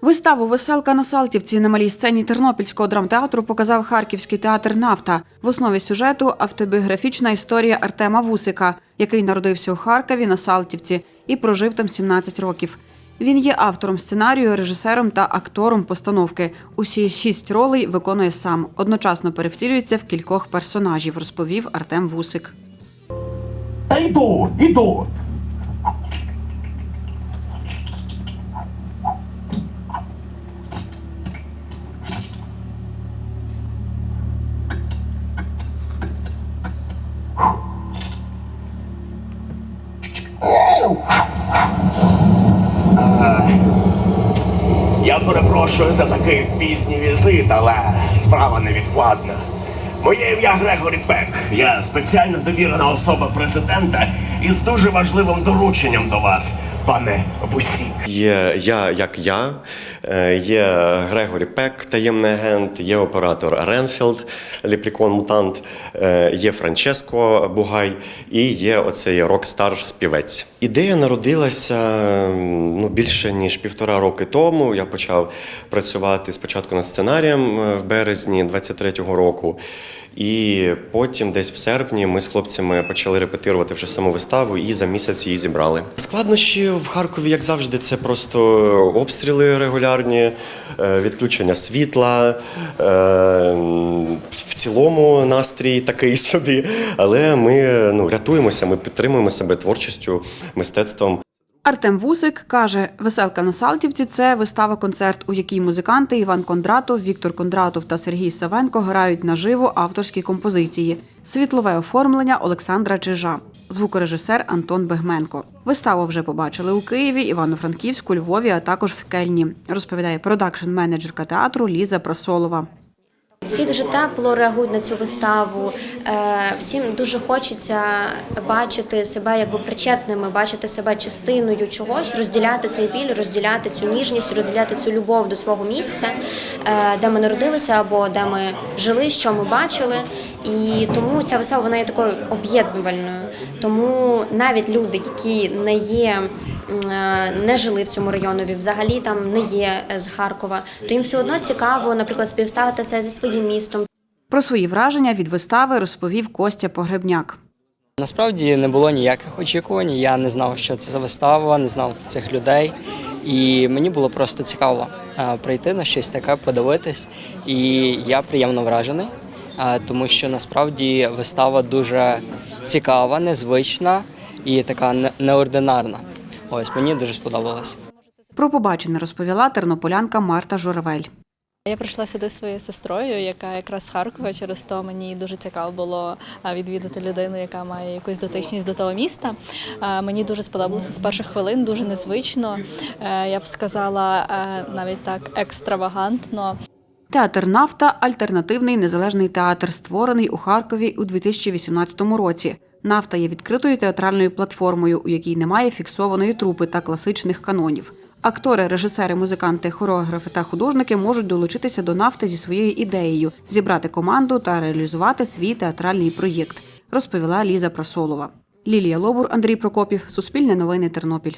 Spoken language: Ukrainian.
Виставу Веселка на Салтівці на малій сцені Тернопільського драмтеатру показав Харківський театр Нафта. В основі сюжету автобіографічна історія Артема Вусика, який народився у Харкові на Салтівці і прожив там 17 років. Він є автором сценарію, режисером та актором постановки. Усі шість ролей виконує сам. Одночасно перевтілюється в кількох персонажів, розповів Артем Вусик. Та йду, іду. Перепрошую за такий пізній візит, але справа невідкладна. Моє ім'я Грегорі Пек. Я спеціально довірена особа президента із дуже важливим дорученням до вас, пане Бусік. Є я як я, е, є Грегорі Пек, таємний агент, є оператор Ренфілд, Ліпрікон Мутант, е, є Франческо Бугай і є оцей рок-стар співець. Ідея народилася ну, більше ніж півтора роки тому. Я почав працювати спочатку над сценарієм е, в березні 23-го року. І потім, десь в серпні, ми з хлопцями почали репетирувати вже саму виставу і за місяць її зібрали. Складнощі в Харкові, як завжди, це просто обстріли регулярні, е, відключення світла. е, В цілому настрій такий собі. Але ми ну, рятуємося, ми підтримуємо себе творчістю, мистецтвом. Артем Вусик каже, веселка на Салтівці це вистава-концерт, у якій музиканти Іван Кондратов, Віктор Кондратов та Сергій Савенко грають наживо авторські композиції, світлове оформлення Олександра Чижа, звукорежисер Антон Бегменко. Виставу вже побачили у Києві, Івано-Франківську, Львові, а також в Кельні, розповідає продакшн-менеджерка театру Ліза Прасолова. Всі дуже тепло реагують на цю виставу. Е, Всім дуже хочеться бачити себе якби причетними, бачити себе частиною чогось, розділяти цей біль, розділяти цю ніжність, розділяти цю любов до свого місця, е, де ми народилися або де ми жили, що ми бачили. І тому ця вистава вона є такою об'єднувальною. Тому навіть люди, які не є. Е, Не жили в цьому районові, взагалі там не є е, з Харкова, то їм все одно цікаво, наприклад, співставити це зі своїм містом, Про свої враження від вистави розповів Костя Погребняк. Насправді не було ніяких очікувань. Я не знав, що це за вистава, не знав цих людей. І мені було просто цікаво е, прийти на щось таке, подивитись. І я приємно вражений, тому що насправді вистава дуже цікава, незвична і така неординарна. Ось мені дуже сподобалось. Про побачене розповіла тернополянка Марта Журавель. Я прийшла сюди своєю сестрою, яка якраз з Харкова. Через то мені дуже цікаво було відвідати людину, яка має якусь дотичність до того міста. Мені дуже сподобалося з перших хвилин, дуже незвично. Е, Я б сказала е, навіть так екстравагантно. Театр Нафта альтернативний незалежний театр, створений у Харкові у 2018 році. Нафта є відкритою театральною платформою, у якій немає фіксованої трупи та класичних канонів. Актори, режисери, музиканти, хореографи та художники можуть долучитися до нафти зі своєю ідеєю, зібрати команду та реалізувати свій театральний проєкт, розповіла Ліза Прасолова. Лілія Лобур, Андрій Прокопів, Суспільне новини Тернопіль.